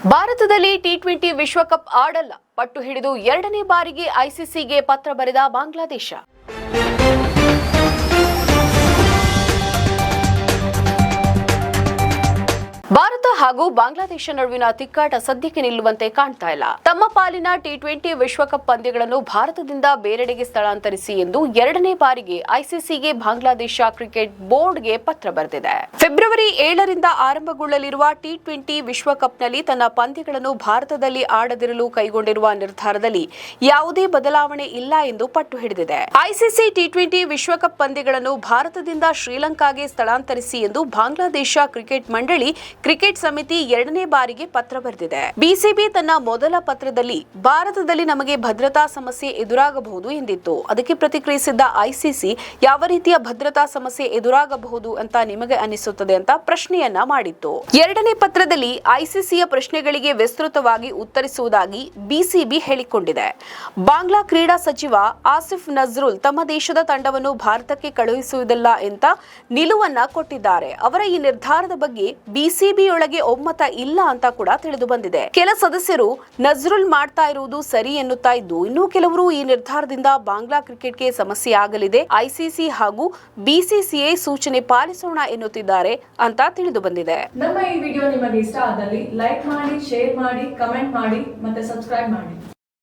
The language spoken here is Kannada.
ಭಾರತದಲ್ಲಿ ಟಿ ಟ್ವೆಂಟಿ ವಿಶ್ವಕಪ್ ಆಡಲ್ಲ ಪಟ್ಟು ಹಿಡಿದು ಎರಡನೇ ಬಾರಿಗೆ ಐಸಿಸಿಗೆ ಪತ್ರ ಬರೆದ ಬಾಂಗ್ಲಾದೇಶ. ಭಾರತ ಹಾಗೂ ಬಾಂಗ್ಲಾದೇಶ ನಡುವಿನ ತಿಕ್ಕಾಟ ಸದ್ಯಕ್ಕೆ ನಿಲ್ಲುವಂತೆ ಕಾಣ್ತಾ ಇಲ್ಲ. ತಮ್ಮ ಪಾಲಿನ ಟಿ ಟ್ವೆಂಟಿ ವಿಶ್ವಕಪ್ ಪಂದ್ಯಗಳನ್ನು ಭಾರತದಿಂದ ಬೇರೆಡೆಗೆ ಸ್ಥಳಾಂತರಿಸಿ ಎಂದು ಎರಡನೇ ಬಾರಿಗೆ ಐಸಿಸಿಗೆ ಬಾಂಗ್ಲಾದೇಶ ಕ್ರಿಕೆಟ್ ಬೋರ್ಡ್ಗೆ ಪತ್ರ ಬರೆದಿದೆ. ಫೆಬ್ರವರಿ ಏಳರಿಂದ ಆರಂಭಗೊಳ್ಳಲಿರುವ ಟಿ ಟ್ವೆಂಟಿ ವಿಶ್ವಕಪ್ನಲ್ಲಿ ತನ್ನ ಪಂದ್ಯಗಳನ್ನು ಭಾರತದಲ್ಲಿ ಆಡದಿರಲು ಕೈಗೊಂಡಿರುವ ನಿರ್ಧಾರದಲ್ಲಿ ಯಾವುದೇ ಬದಲಾವಣೆ ಇಲ್ಲ ಎಂದು ಪಟ್ಟು ಹಿಡಿದಿದೆ. ಐಸಿಸಿ ಟಿ ಟ್ವೆಂಟಿ ವಿಶ್ವಕಪ್ ಪಂದ್ಯಗಳನ್ನು ಭಾರತದಿಂದ ಶ್ರೀಲಂಕಾಗೆ ಸ್ಥಳಾಂತರಿಸಿ ಎಂದು ಬಾಂಗ್ಲಾದೇಶ ಕ್ರಿಕೆಟ್ ಮಂಡಳಿ ಕ್ರಿಕೆಟ್ ಸಮಿತಿ ಎರಡನೇ ಬಾರಿಗೆ ಪತ್ರ ಬರೆದಿದೆ. ಬಿಸಿಬಿ ತನ್ನ ಮೊದಲ ಪತ್ರದಲ್ಲಿ, ಭಾರತದಲ್ಲಿ ನಮಗೆ ಭದ್ರತಾ ಸಮಸ್ಯೆ ಎದುರಾಗಬಹುದು ಎಂದಿತ್ತು. ಅದಕ್ಕೆ ಪ್ರತಿಕ್ರಿಯಿಸಿದ್ದ ಐಸಿಸಿ, ಯಾವ ರೀತಿಯ ಭದ್ರತಾ ಸಮಸ್ಯೆ ಎದುರಾಗಬಹುದು ಅಂತ ನಿಮಗೆ ಅನಿಸುತ್ತದೆ ಅಂತ ಪ್ರಶ್ನೆಯನ್ನ ಮಾಡಿತ್ತು. ಎರಡನೇ ಪತ್ರದಲ್ಲಿ ಐಸಿಸಿಯ ಪ್ರಶ್ನೆಗಳಿಗೆ ವಿಸ್ತೃತವಾಗಿ ಉತ್ತರಿಸುವುದಾಗಿ ಬಿಸಿಬಿ ಹೇಳಿಕೊಂಡಿದೆ. ಬಾಂಗ್ಲಾ ಕ್ರೀಡಾ ಸಚಿವ ಆಸಿಫ್ ನಜ್ರುಲ್ ತಮ್ಮ ದೇಶದ ತಂಡವನ್ನು ಭಾರತಕ್ಕೆ ಕಳುಹಿಸುವುದಿಲ್ಲ ಅಂತ ನಿಲುವನ್ನ ಕೊಟ್ಟಿದ್ದಾರೆ. ಅವರ ಈ ನಿರ್ಧಾರದ ಬಗ್ಗೆ ಬಿಸಿಬಿಯೊಳಗೆ ಒಮ್ಮತ ಇಲ್ಲ ಅಂತ ಕೂಡ ತಿಳಿದು ಬಂದಿದೆ. ಕೆಲ ಸದಸ್ಯರು ನಜ್ರುಲ್ ಮಾಡ್ತಾ ಇರುವುದು ಸರಿ ಎನ್ನುತ್ತಾ ಇದ್ದು, ಇನ್ನೂ ಕೆಲವರು ಈ ನಿರ್ಧಾರದಿಂದ ಬಾಂಗ್ಲಾ ಕ್ರಿಕೆಟ್ಗೆ ಸಮಸ್ಯೆ ಆಗಲಿದೆ. ಐಸಿಸಿ ಹಾಗೂ ಬಿಸಿಸಿಐ ಸೂಚನೆ ಪಾಲಿಸೋಣ ಎನ್ನುತ್ತಿದ್ದಾರೆ ಅಂತ ತಿಳಿದು ಬಂದಿದೆ. ನಮ್ಮ ಈ ವಿಡಿಯೋ ನಿಮಗೆ ಇಷ್ಟ ಆದಲ್ಲಿ ಲೈಕ್ ಮಾಡಿ, ಶೇರ್ ಮಾಡಿ, ಕಮೆಂಟ್ ಮಾಡಿ ಮತ್ತೆ ಸಬ್ಸ್ಕ್ರೈಬ್ ಮಾಡಿ.